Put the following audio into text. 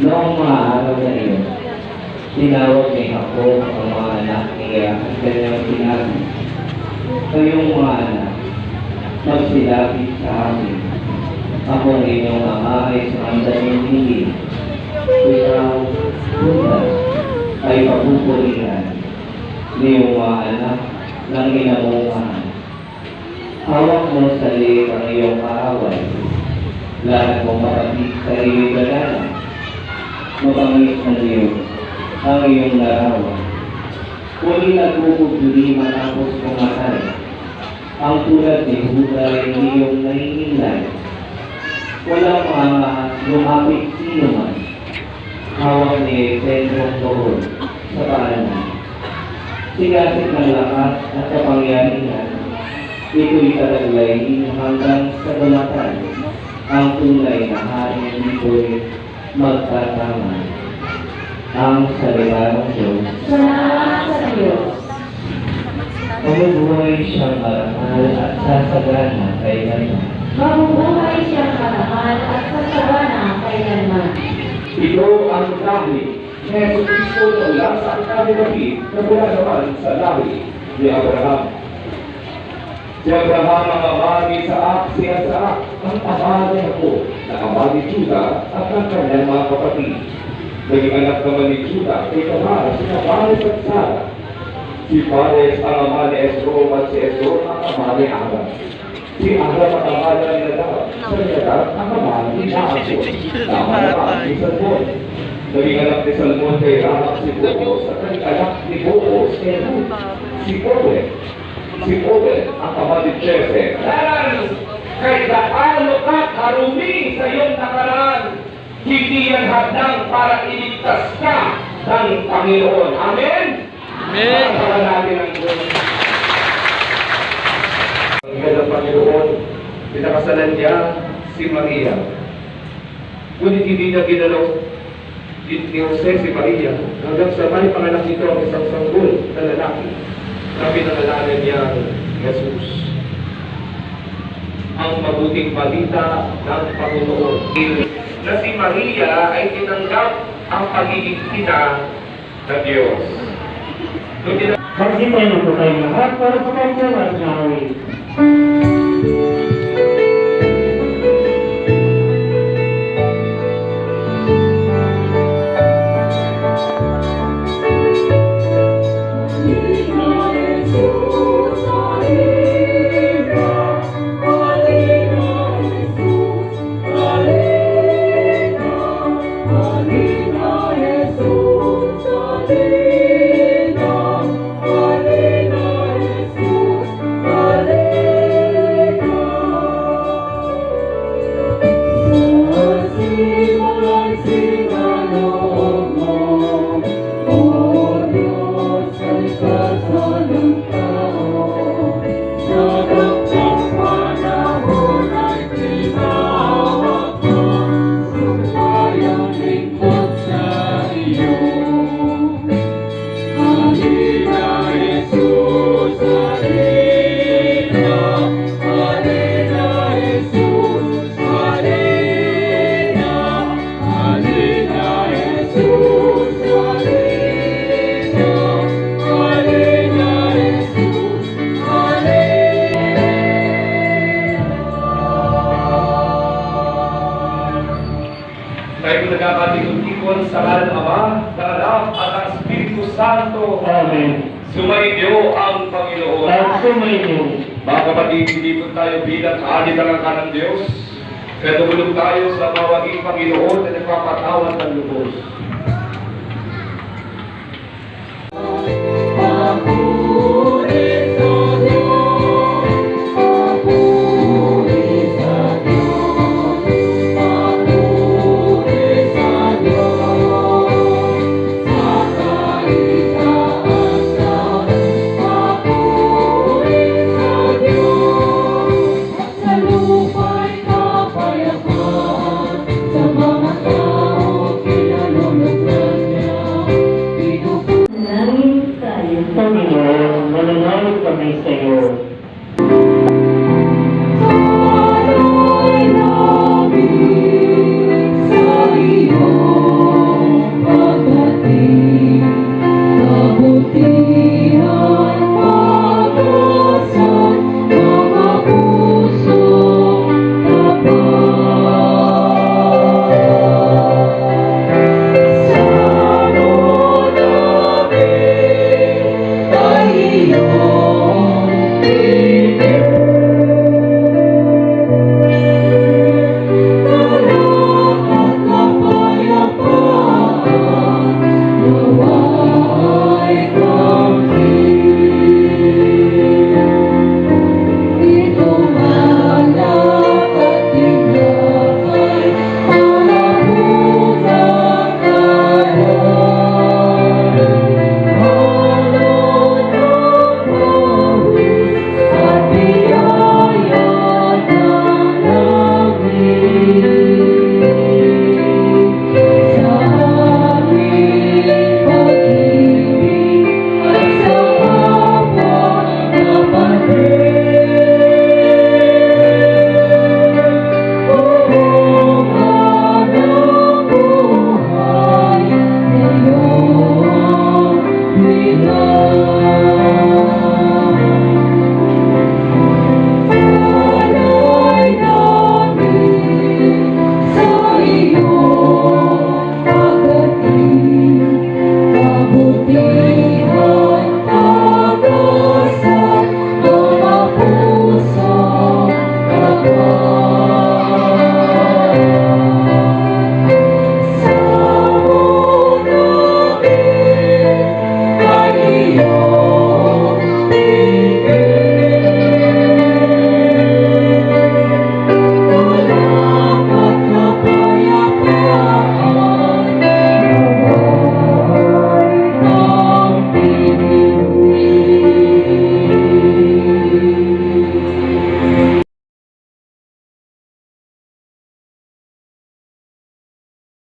Noong mga araw na iyon, tinawag ni Jacob ang mga anak niya at kanyang sinabi, Kayong mga anak, magsilapit sa amin. Ako ang inyong ama ay sumandang hindi. Ikaw, Judas, ay papupurihan ni iyong mga anak ng inamungahan. Hawak mo sa liig ang iyong kaaway. Lahat mong makapit sa iyong galala. Mabangis ng Diyos ang iyong larawan. Kuni nagpupugli matapos pumatay. Ang tulad ni Huda ay iyong nahihilay. Walang mga lumapit sino man. Hawak ni Pedro Tohol sa paanan. Sigasig ng lakas at kapangyarihan. Ito'y talaglayin hanggang sa balatan. Ang tunay na hari nito'y magtatama. Ang salita ng Diyos. Salamat sa Diyos. Mabubuhay siyang marangal at sasagana kay ganun. Mabubuhay siyang karangal at sasabana kailanman. Ito ang lahi ni Jesus Cristo na mula sa David na mula naman sa lahi ni Abraham. Abraham ang ama ni Isaac, si Isaac ang ama ni Jacob, na ama ni Juda at ng kanyang mga kapatid. Naging anak naman ni Juda kay Tamar, si Pares at Sara. Si Pares ang ama ni Esrom at si Esrom ang ama ni Aram. Si Aram ang ama ni Nadab, si Nadab ang ama ni Naasor, na ama ni Salmon. Naging anak ni Salmon kay Rahab si Boaz at naging anak ni Boaz kay Ruth. Si Obed, si Obed ang ama ni Jesse. Daran, kahit gaano ka karumi sa iyong nakaraan, hindi yan hadang para iligtas ka ng Panginoon. Amen? Amen. Para natin ang Diyos. Ang ng Panginoon, pinakasalan niya si Maria. Ngunit hindi niya ginalaw ni Jose si Maria hanggang sa may panganak nito ang isang sanggol na lalaki na pinangalanan niya Jesus. Ang mabuting balita ng Panginoon na si Maria ay tinanggap ang pagiging ina ng Diyos. Tina- Magsipayin po kayo lahat para sa kanyang at naawin. Tayo nagkakatikon-tikon sa ngalan ng Ama, ng Anak, at ng Espiritu Santo. Amen. Sumainyo ang Panginoon. At sumayin Mga kapatid, hindi po tayo bilang alit ang ng Diyos. Kaya tumulong tayo sa mawaging Panginoon na nagpapatawad ng lubos. Señor.